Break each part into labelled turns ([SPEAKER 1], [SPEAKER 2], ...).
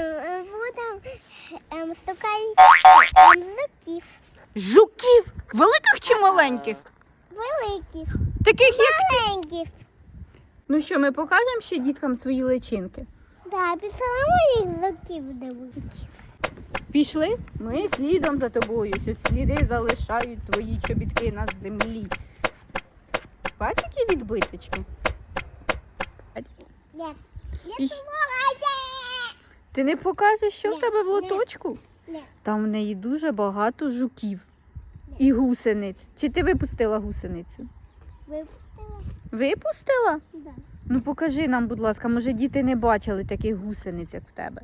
[SPEAKER 1] Е, Будемо ем, стукати ем, зубків.
[SPEAKER 2] Жуків! Великих чи маленьких?
[SPEAKER 1] Великих,
[SPEAKER 2] Таких як.
[SPEAKER 1] маленьких.
[SPEAKER 2] Ну що, ми покажемо ще діткам свої личинки?
[SPEAKER 1] Да, підсилаємо їх зубків де.
[SPEAKER 2] Пішли? Ми слідом за тобою. Що сліди залишають твої чобітки на землі. Бач, які відбиточки?
[SPEAKER 1] Ні.
[SPEAKER 2] І щ- Ти не покажеш, що в тебе в лоточку?
[SPEAKER 1] Ні.
[SPEAKER 2] Там в неї дуже багато жуків і гусениць. Чи ти випустила гусеницю?
[SPEAKER 1] Випустила?
[SPEAKER 2] Випустила?
[SPEAKER 1] Да.
[SPEAKER 2] Ну покажи нам, будь ласка, може діти не бачили таких гусениць, як в тебе.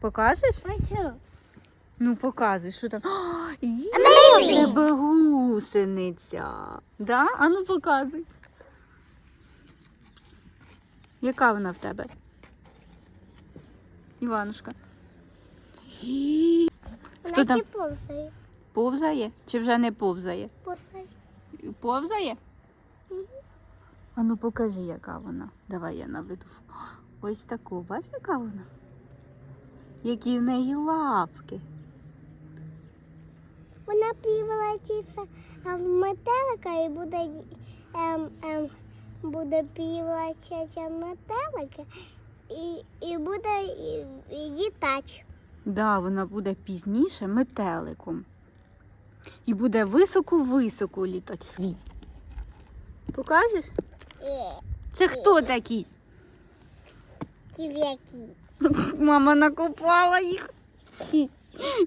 [SPEAKER 2] Покажеш?
[SPEAKER 1] Ось?
[SPEAKER 2] Ну показуй, що там. О, є в тебе гусениця. Да? А ну показуй. Яка вона в тебе? Іванушка. Хто там?
[SPEAKER 1] Повзає.
[SPEAKER 2] Повзає? Чи вже не повзає?
[SPEAKER 1] Повзає.
[SPEAKER 2] Повзає?
[SPEAKER 1] Мгм.
[SPEAKER 2] А ну покажи, яка вона. Давай я наведу. Ось таку, бачиш, яка вона? Які в неї лапки.
[SPEAKER 1] Вона превратиться в метелика і буде, ем, ем, буде в метелика і, і буде літати.
[SPEAKER 2] Да, вона буде пізніше метеликом. І буде високо-високо літати. Покажеш? Це хто такі?
[SPEAKER 1] Ків'яки.
[SPEAKER 2] Мама накопала їх.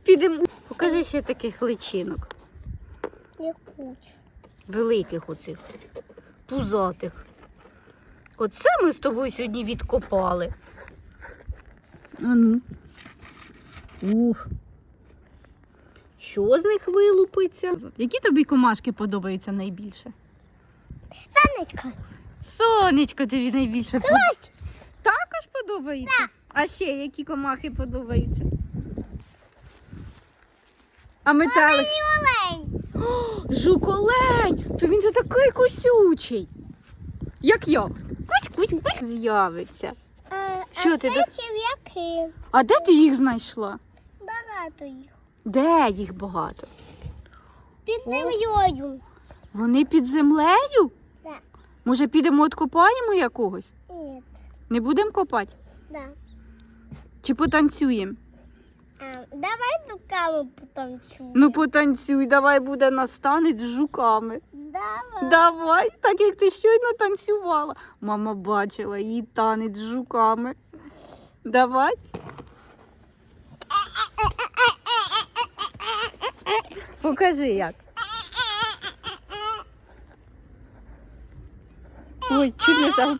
[SPEAKER 2] Підемо. Покажи ще таких личинок. Великих оцих. Пузатих. Оце ми з тобою сьогодні відкопали. А ну. Ух. Що з них вилупиться? Які тобі комашки подобаються найбільше?
[SPEAKER 1] Сонечко.
[SPEAKER 2] Сонечко тобі найбільше подобається. Також подобається? А ще які комахи подобаються? А метелик?
[SPEAKER 1] Олень.
[SPEAKER 2] О, Жуколень! То він же такий косючий. Як я. Кусь. З'явиться.
[SPEAKER 1] Е,
[SPEAKER 2] Що
[SPEAKER 1] а
[SPEAKER 2] ти
[SPEAKER 1] черв'яки.
[SPEAKER 2] А де ти їх знайшла?
[SPEAKER 1] Багато їх.
[SPEAKER 2] Де їх багато?
[SPEAKER 1] Під землею.
[SPEAKER 2] Вони під землею?
[SPEAKER 1] Так.
[SPEAKER 2] Може, підемо откопаємо якогось?
[SPEAKER 1] Ні.
[SPEAKER 2] Не будемо копати?
[SPEAKER 1] Да.
[SPEAKER 2] Чи потанцюємо?
[SPEAKER 1] Давай руками потанцюємо.
[SPEAKER 2] Ну потанцюй, давай буде нас танець з жуками.
[SPEAKER 1] Давай.
[SPEAKER 2] Давай, так як ти щойно танцювала. Мама бачила її танець з жуками. Давай. Покажи як. Ой, чуть не там.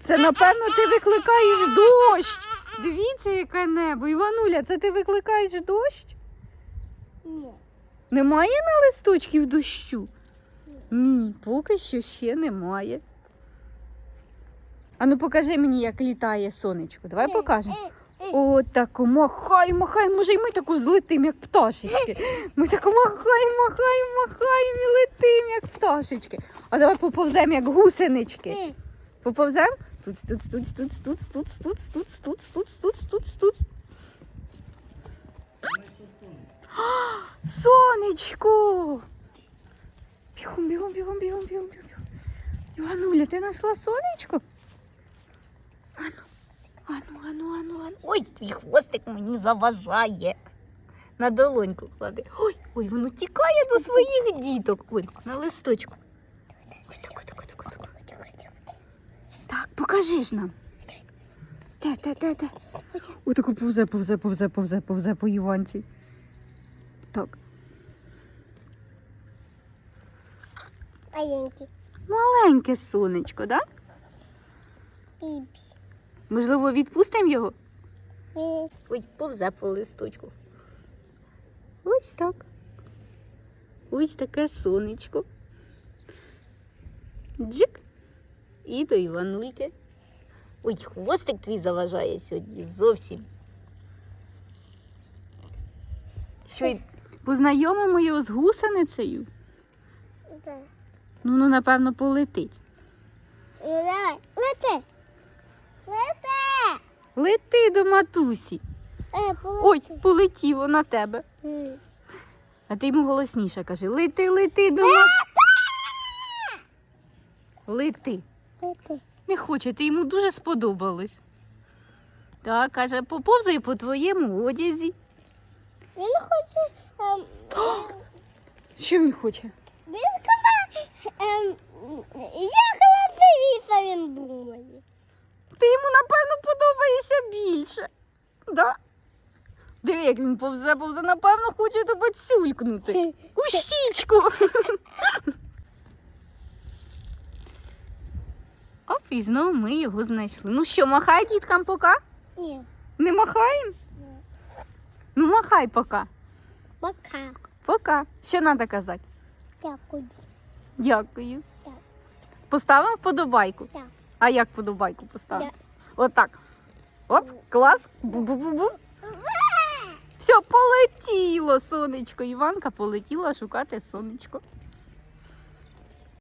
[SPEAKER 2] Це напевно ти викликаєш дощ. Дивіться, яке небо. Івануля, це ти викликаєш дощ?
[SPEAKER 1] Ні.
[SPEAKER 2] Немає на листочків дощу? Ні, поки що ще немає. Ану покажи мені, як літає сонечко. Давай покажемо.
[SPEAKER 1] Е, е.
[SPEAKER 2] О, таку махай, махай, може, і ми таку злетим, як пташечки. Ми таку махай, махай, махаємо і летим, як пташечки. А давай поповземо, як гусенички.
[SPEAKER 1] Е.
[SPEAKER 2] Поповземо? Тут, тут, тут, тут, тут, тут, тут, тут, тут, тут, тут, тут, тут. Сонечко! Бігом, бігом, бігом, бігом, бігом, бігом. Івануля, ти знайшла сонечко? Ану, ану, ану, ану, ану. Ой, твій хвостик мені заважає. На долоньку клади. Ой, ой, воно тікає до своїх діток. Ой, на листочку. Ой, так, так, так, так. Так, покажи ж нам. Де, де, де, де?
[SPEAKER 1] Ось.
[SPEAKER 2] Отаку повзе, повзе, повзе, повзе, повзе по Іванці. Так.
[SPEAKER 1] Маленький.
[SPEAKER 2] Маленьке сонечко, да?
[SPEAKER 1] Бібі.
[SPEAKER 2] Можливо, відпустимо його?
[SPEAKER 1] Він
[SPEAKER 2] Ой, повзе по листочку. Ось так. Ось таке сонечко. Джик. І до Іванульки. Ой, хвостик твій заважає сьогодні зовсім. Що, й познайомимо його з гусеницею?
[SPEAKER 1] Да.
[SPEAKER 2] Ну, ну, напевно, полетить.
[SPEAKER 1] Ну давай, лети. Лети.
[SPEAKER 2] Лети до матусі.
[SPEAKER 1] Е,
[SPEAKER 2] Ой, полетіло на тебе.
[SPEAKER 1] М.
[SPEAKER 2] А ти йому голосніше кажи: лети, лети до матусі. Лети.
[SPEAKER 1] Лети.
[SPEAKER 2] Не хоче, ти йому дуже сподобалось. Так, каже, поповзаю по твоєму одязі.
[SPEAKER 1] Він хоче. Ем,
[SPEAKER 2] Що він хоче?
[SPEAKER 1] він коли. Ем, я коли дивіться, він думає.
[SPEAKER 2] Ти йому, напевно, подобаєшся більше. Да? Диви, як він повзе, повзе, напевно, хоче тебе цюлькнути. У щічку. Оп, і знову ми його знайшли. Ну що, махай діткам пока?
[SPEAKER 1] Ні.
[SPEAKER 2] Не махаємо? Ну, махай пока.
[SPEAKER 1] Пока.
[SPEAKER 2] Пока. Що треба казати?
[SPEAKER 1] Дякую.
[SPEAKER 2] Дякую.
[SPEAKER 1] Так.
[SPEAKER 2] Поставимо вподобайку.
[SPEAKER 1] Так.
[SPEAKER 2] А як вподобайку поставимо? Отак. Оп, клас. Бу-бу-бу-бу. Все, полетіло сонечко. Іванка полетіла шукати сонечко.